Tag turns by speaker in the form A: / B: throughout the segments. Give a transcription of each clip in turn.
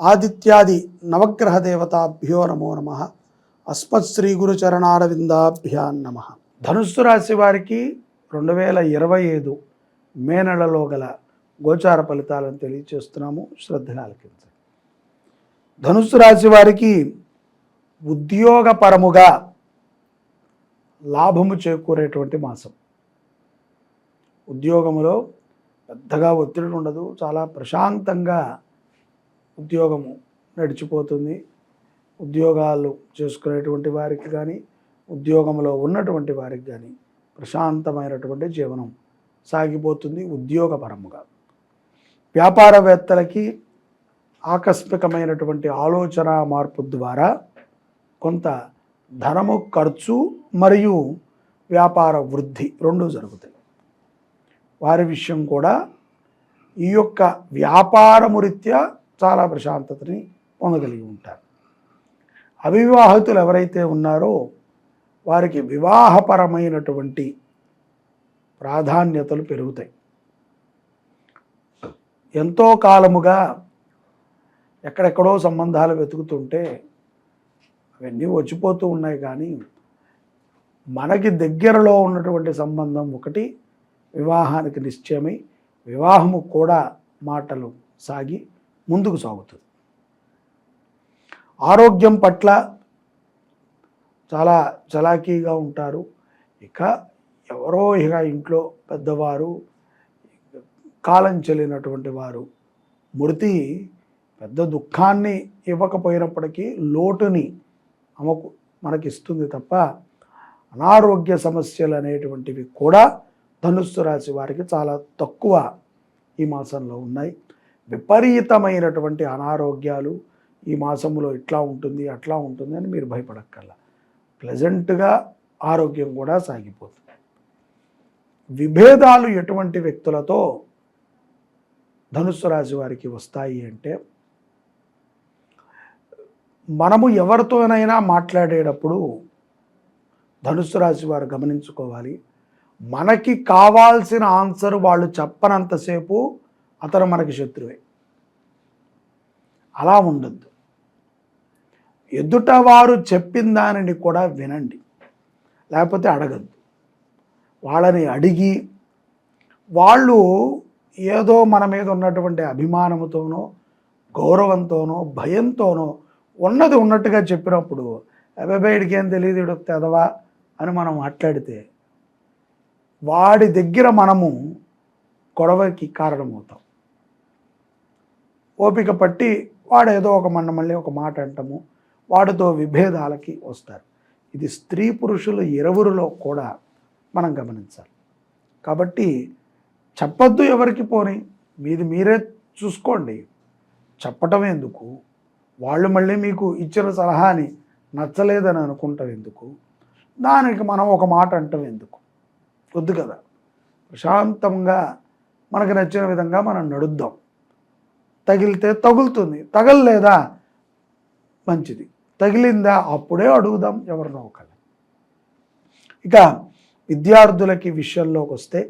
A: ఆదిత్యాది నవగ్రహ దేవతాభ్యో నమో నమ. అస్మత్ శ్రీ గురు చరణారవిందాభ్యా నమ. ధనుస్సు రాశి వారికి రెండు వేల ఇరవై ఐదు మే నెలలో గల గోచార ఫలితాలను తెలియచేస్తున్నాము. శ్రద్ధగా ఆలకించండి. ధనుస్సు రాశి వారికి ఉద్యోగపరముగా లాభము చేకూరేటువంటి మాసం. ఉద్యోగములో పెద్దగా ఒత్తిడి ఉండదు. చాలా ప్రశాంతంగా ఉద్యోగము నడిచిపోతుంది. ఉద్యోగాలు చేసుకునేటువంటి వారికి కానీ ఉద్యోగంలో ఉన్నటువంటి వారికి కానీ ప్రశాంతమైనటువంటి జీవనం సాగిపోతుంది ఉద్యోగపరముగా. వ్యాపారవేత్తలకి ఆకస్మికమైనటువంటి ఆలోచన మార్పు ద్వారా కొంత ధనము ఖర్చు మరియు వ్యాపార వృద్ధి రెండు జరుగుతాయి. వారి విషయం కూడా ఈ యొక్క వ్యాపారము రీత్యా చాలా ప్రశాంతతని పొందగలిగి ఉంటారు. అవివాహితులు ఎవరైతే ఉన్నారో వారికి వివాహపరమైనటువంటి ప్రాధాన్యతలు పెరుగుతాయి. ఎంతో కాలముగా ఎక్కడెక్కడో సంబంధాలు వెతుకుతుంటే అవన్నీ వచ్చిపోతూ ఉన్నాయి కానీ మనకి దగ్గరలో ఉన్నటువంటి సంబంధం ఒకటి వివాహానికి నిశ్చయమై వివాహము కూడా మాటలు సాగి ముందుకు సాగుతుంది. ఆరోగ్యం పట్ల చాలా చలాకీగా ఉంటారు. ఇక ఎవరో ఇక ఇంట్లో పెద్దవారు కాలం చెల్లినటువంటి వారు మృతి పెద్ద దుఃఖాన్ని ఇవ్వకపోయినప్పటికీ లోటుని ఆమెకు మనకి ఇస్తుంది తప్ప అనారోగ్య సమస్యలు అనేటువంటివి కూడా ధనుస్సు రాశి వారికి చాలా తక్కువ ఈ మాసంలో ఉన్నాయి. విపరీతమైనటువంటి అనారోగ్యాలు ఈ మాసంలో ఇట్లా ఉంటుంది అట్లా ఉంటుంది అని మీరు భయపడక్కర్లా. ప్లెజెంట్గా ఆరోగ్యం కూడా సాగిపోతుంది. విభేదాలు ఎటువంటి వ్యక్తులతో ధనుస్సు రాశి వారికి వస్తాయి అంటే మనము ఎవరితోనైనా మాట్లాడేటప్పుడు ధనుస్సు రాశి వారు గమనించుకోవాలి. మనకి కావాల్సిన ఆన్సర్ వాళ్ళు చెప్పనంతసేపు అతను మనకి శత్రువే. అలా ఉండద్దు. ఎదుట వారు చెప్పిన దానిని కూడా వినండి. లేకపోతే అడగద్దు. వాళ్ళని అడిగి వాళ్ళు ఏదో మన మీద ఉన్నటువంటి అభిమానంతోనో గౌరవంతోనో భయంతోనో ఉన్నది ఉన్నట్టుగా చెప్పినప్పుడు అబ్బాయిడికి ఏం తెలియదు ఇడు తెదవా? అని మనం మాట్లాడితే వాడి దగ్గర మనము గొడవకి కారణమవుతాం. ఓపిక పట్టి వాడు ఏదో ఒక మన మళ్ళీ ఒక మాట అంటాము. వాడితో విభేదాలకి వస్తారు. ఇది స్త్రీ పురుషులు ఇరువురిలో కూడా మనం గమనించాలి. కాబట్టి చెప్పొద్దు ఎవరికి పోని మీది మీరే చూసుకోండి. చెప్పటం ఎందుకు? వాళ్ళు మళ్ళీ మీకు ఇచ్చిన సలహాని నచ్చలేదని అనుకుంటాం ఎందుకు? దానికి మనం ఒక మాట అంటాం ఎందుకు? వద్దు కదా. ప్రశాంతంగా మనకు నచ్చిన విధంగా మనం నడుద్దాం. తగిలితే తగులుతుంది. తగలలేదా? మంచిది. తగిలిందా? అప్పుడే అడుగుదాం. ఎవరినో ఒకళ్ళు ఇక విద్యార్థులకి విషయంలోకి వస్తే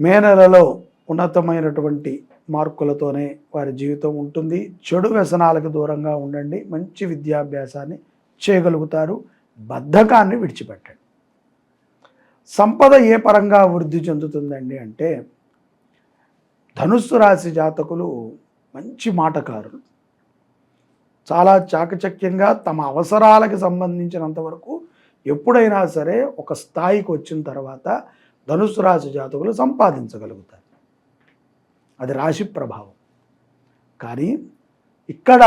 A: మే నెలలో ఉన్నతమైనటువంటి మార్కులతోనే వారి జీవితం ఉంటుంది. చెడు వ్యసనాలకు దూరంగా ఉండండి. మంచి విద్యాభ్యాసాన్ని చేయగలుగుతారు. బద్ధకాన్ని విడిచిపెట్టండి. సంపద ఏ పరంగా వృద్ధి చెందుతుందండి అంటే ధనుస్సు రాశి జాతకులు మంచి మాటకారులు. చాలా చాకచక్యంగా తమ అవసరాలకు సంబంధించినంత వరకు ఎప్పుడైనా సరే ఒక స్థాయికి వచ్చిన తర్వాత ధనుస్సు రాశి జాతకులు సంపాదించగలుగుతారు. అది రాశి ప్రభావం. కానీ ఇక్కడ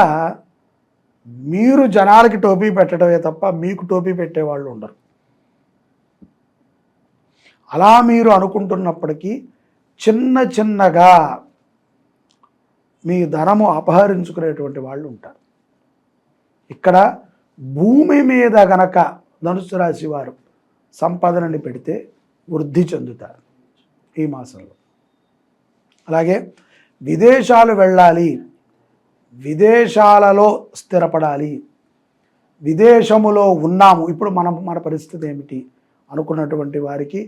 A: మీరు జనాలకి టోపీ పెట్టడమే తప్ప మీకు టోపీ పెట్టేవాళ్ళు ఉండరు. అలా మీరు అనుకుంటున్నప్పటికీ చిన్న చిన్నగా మీ ధనము అపహరించుకునేటువంటి వాళ్ళు ఉంటారు. ఇక్కడ భూమి మీద గనక ధనుసు రాశి వారు సంపదనని పెడితే వృద్ధి చెందుతారు ఈ మాసంలో. అలాగే విదేశాలు వెళ్ళాలి విదేశాలలో స్థిరపడాలి విదేశములో ఉన్నాము. ఇప్పుడు మనం మన పరిస్థితి ఏమిటి అనుకున్నటువంటి వారికి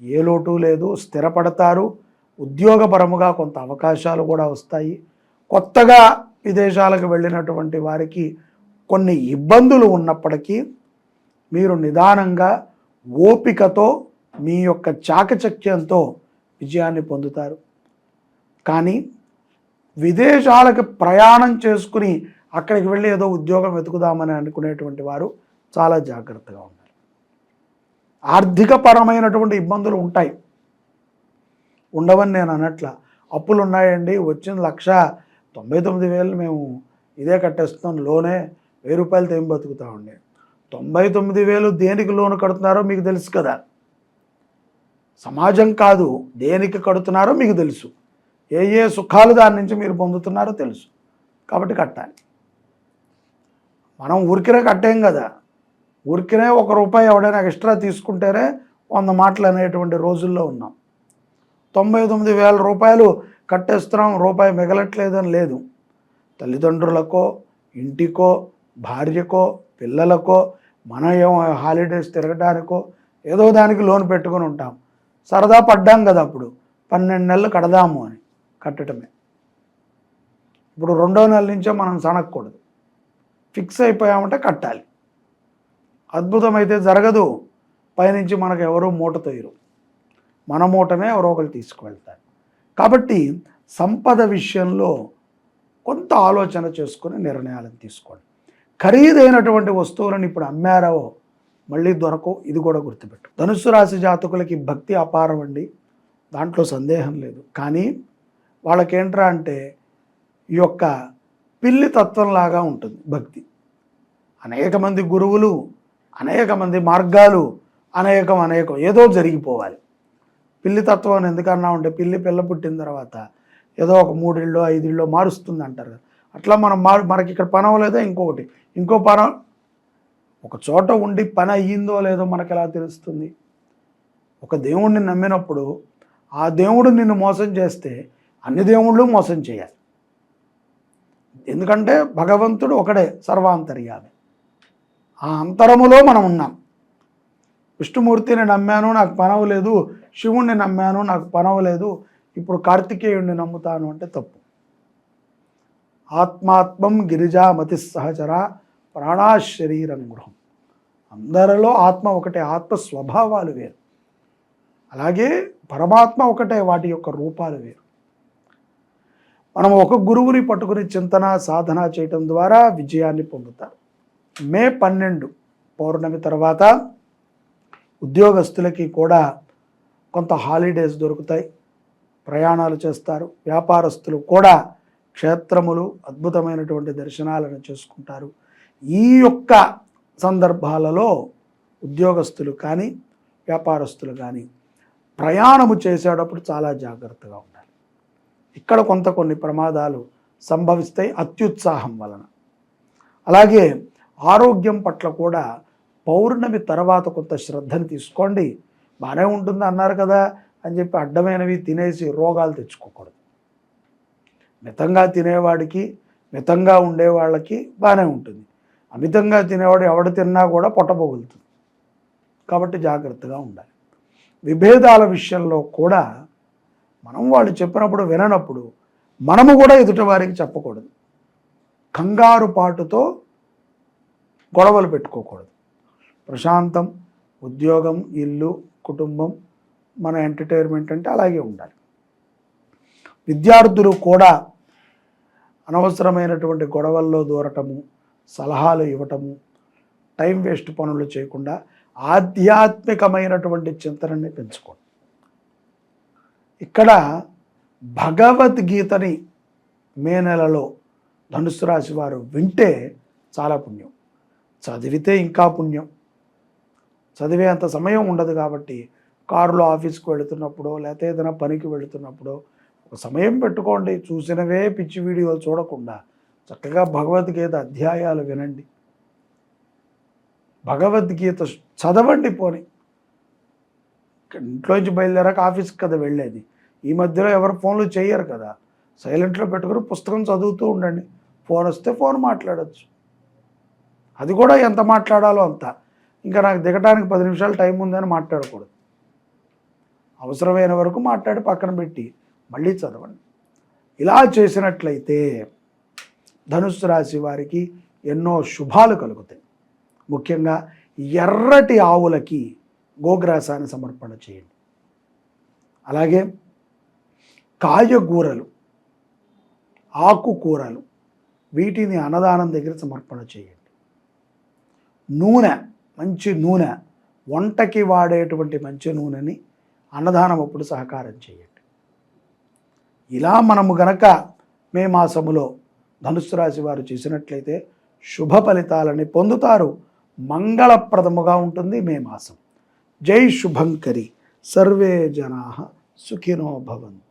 A: ఏ లోటు లేదు స్థిరపడతారు ఉద్యోగపరముగా కొంత అవకాశాలు కూడా వస్తాయి. కొత్తగా విదేశాలకు వెళ్ళినటువంటి వారికి కొన్ని ఇబ్బందులు ఉన్నప్పటికీ మీరు నిదానంగా ఓపికతో మీ యొక్క చాకచక్యంతో విజయాన్ని పొందుతారు. కానీ విదేశాలకు ప్రయాణం చేసుకుని అక్కడికి వెళ్ళి ఏదో ఉద్యోగం వెతుకుదామని అనుకునేటువంటి వారు చాలా జాగ్రత్తగా ఉండాలి. ఆర్థికపరమైనటువంటి ఇబ్బందులు ఉంటాయి. ఉండవని నేను అనట్ల. అప్పులు ఉన్నాయండి వచ్చిన లక్ష తొంభై తొమ్మిది వేలు మేము ఇదే కట్టేస్తున్నాం లోనే వెయ్యి రూపాయలతో ఏం బతుకుతామండి తొంభై తొమ్మిది వేలు దేనికి లోన్ కడుతున్నారో మీకు తెలుసు కదా. సమాజం కాదు దేనికి కడుతున్నారో మీకు తెలుసు. ఏ ఏ సుఖాలు దాని నుంచి మీరు పొందుతున్నారో తెలుసు. కాబట్టి కట్టాలి. మనం ఊరికినే కట్టేం కదా. ఊరికినే ఒక రూపాయి ఎవడైనా ఎక్స్ట్రా తీసుకుంటేనే వంద మాటలు అనేటువంటి రోజుల్లో ఉన్నాం. తొంభై తొమ్మిది వేల రూపాయలు కట్టేస్తున్నాం రూపాయి మిగలట్లేదని లేదు. తల్లిదండ్రులకో ఇంటికో భార్యకో పిల్లలకో మనం ఏమో హాలిడేస్ తిరగడానికో ఏదో దానికి లోన్ పెట్టుకొని ఉంటాం. సరదా పడ్డాం కదా అప్పుడు పన్నెండు నెలలు కడదాము అని కట్టడమే. ఇప్పుడు రెండో నెల నుంచే మనం సనక్కూడదు ఫిక్స్ అయిపోయామంటే కట్టాలి. అద్భుతమైతే జరగదు. పైనుంచి మనకు ఎవరూ మూట తోయరు. మన మూటనే ఎవరో ఒకరు తీసుకువెళ్తారు. కాబట్టి సంపద విషయంలో కొంత ఆలోచన చేసుకుని నిర్ణయాలను తీసుకోండి. ఖరీదైనటువంటి వస్తువులను ఇప్పుడు అమ్మారో మళ్ళీ దొరకవు ఇది కూడా గుర్తుపెట్టు. ధనుసు రాశి జాతకులకి భక్తి అపారం అండి. దాంట్లో సందేహం లేదు. కానీ వాళ్ళకేంట్రా అంటే ఈ యొక్క పిల్లి తత్వంలాగా ఉంటుంది భక్తి. అనేక మంది గురువులు అనేక మంది మార్గాలు అనేకం అనేకం ఏదో జరిగిపోవాలి. పిల్లి తత్వం అని ఎందుకన్నా ఉంటే పిల్లి పిల్ల పుట్టిన తర్వాత ఏదో ఒక మూడిళ్ళు ఐదిళ్ళు మారుస్తుంది అంటారు అట్లా మనం మారు మనకి ఇక్కడ పని అవ్వలేదో ఇంకొకటి. ఇంకో పని ఒక చోట ఉండి పని అయ్యిందో లేదో మనకు ఎలా తెలుస్తుంది? ఒక దేవుణ్ణి నమ్మినప్పుడు ఆ దేవుడు నిన్ను మోసం చేస్తే అన్ని దేవుళ్ళు మోసం చేయాలి. ఎందుకంటే భగవంతుడు ఒకడే సర్వాంతర్యామి. ఆ అంతరములో మనం ఉన్నాం. విష్ణుమూర్తిని నమ్మాను నాకు పనవలేదు శివుణ్ణి నమ్మాను నాకు పనవలేదు ఇప్పుడు కార్తికేయుణ్ణి నమ్ముతాను అంటే తప్పు. ఆత్మాత్మం గిరిజామతి సహచర ప్రాణాశరీరం గృహం. అందరిలో ఆత్మ ఒకటే ఆత్మ స్వభావాలు వేరు. అలాగే పరమాత్మ ఒకటే వాటి యొక్క రూపాలు వేరు. మనం ఒక గురువుని పట్టుకుని చింతన సాధన చేయటం ద్వారా విజయాన్ని పొందుతారు. మే పన్నెండు పౌర్ణమి తర్వాత ఉద్యోగస్తులకి కూడా కొంత హాలిడేస్ దొరుకుతాయి. ప్రయాణాలు చేస్తారు. వ్యాపారస్తులు కూడా క్షేత్రములు అద్భుతమైనటువంటి దర్శనాలను చేసుకుంటారు. ఈ యొక్క సందర్భాలలో ఉద్యోగస్తులు కానీ వ్యాపారస్తులు కానీ ప్రయాణము చేసేటప్పుడు చాలా జాగ్రత్తగా ఉండాలి. ఇక్కడ కొంత కొన్ని ప్రమాదాలు సంభవిస్తాయి అత్యుత్సాహం వలన. అలాగే ఆరోగ్యం పట్ల కూడా పౌర్ణమి తర్వాత కొంత శ్రద్ధని తీసుకోండి. బాగానే ఉంటుంది అన్నారు కదా అని చెప్పి అడ్డమైనవి తినేసి రోగాలు తెచ్చుకోకూడదు. మితంగా తినేవాడికి మితంగా ఉండేవాళ్ళకి బాగానే ఉంటుంది. అమితంగా తినేవాడు ఎవడు తిన్నా కూడా పొట్టబోగులుతుంది కాబట్టి జాగ్రత్తగా ఉండాలి. విభేదాల విషయంలో కూడా మనం వాళ్ళు చెప్పినప్పుడు విననప్పుడు మనము కూడా ఎదుటి వారికి చెప్పకూడదు. కంగారు పాటుతో గొడవలు పెట్టుకోకూడదు. ప్రశాంతం ఉద్యోగం ఇల్లు కుటుంబం మన ఎంటర్టైన్మెంట్ అంటే అలాగే ఉండాలి. విద్యార్థులు కూడా అనవసరమైనటువంటి గొడవల్లో దూరటము సలహాలు ఇవ్వటము టైం వేస్ట్ పనులు చేయకుండా ఆధ్యాత్మికమైనటువంటి చింతనని పెంచుకోండి. ఇక్కడ భగవద్గీతని మే నెలలో ధనుసు రాశి వారు వింటే చాలా పుణ్యం. చదివితే ఇంకా పుణ్యం. చదివే అంత సమయం ఉండదు కాబట్టి కారులో ఆఫీస్కి వెళుతున్నప్పుడు లేకపోతే ఏదైనా పనికి వెళుతున్నప్పుడు ఒక సమయం పెట్టుకోండి. చూసినవే పిచ్చి వీడియోలు చూడకుండా చక్కగా భగవద్గీత అధ్యాయాలు వినండి. భగవద్గీత చదవండి పోని. ఇంట్లోంచి బయలుదేరాక ఆఫీస్కి కదా వెళ్ళేది. ఈ మధ్యలో ఎవరు ఫోన్లు చేయరు కదా. సైలెంట్లో పెట్టుకుని పుస్తకం చదువుతూ ఉండండి. ఫోన్ వస్తే ఫోన్ మాట్లాడచ్చు. అది కూడా ఎంత మాట్లాడాలో అంత. ఇంకా నాకు దిగటానికి పది నిమిషాలు టైం ఉందని మాట్లాడకూడదు. అవసరమైన వరకు మాట్లాడి పక్కన పెట్టి మళ్ళీ చదవండి. ఇలా చేసినట్లయితే ధనుస్సు రాశి వారికి ఎన్నో శుభాలు కలుగుతాయి. ముఖ్యంగా ఎర్రటి ఆవులకి గోగ్రాసాన్ని సమర్పణ చేయండి. అలాగే కాయగూరలు ఆకుకూరలు వీటిని అన్నదానం దగ్గర సమర్పణ చేయండి. నూనె మంచి నూనె వంటకి వాడేటువంటి మంచి నూనెని అన్నదానం అప్పుడు సహకారం చేయండి. ఇలా మనము గనక మే మాసములో ధనుసు రాశి వారు చేసినట్లయితే శుభ ఫలితాలని పొందుతారు. మంగళప్రదముగా ఉంటుంది మే మాసం. జై శుభంకరి. సర్వే జనా సుఖినో భవంతు.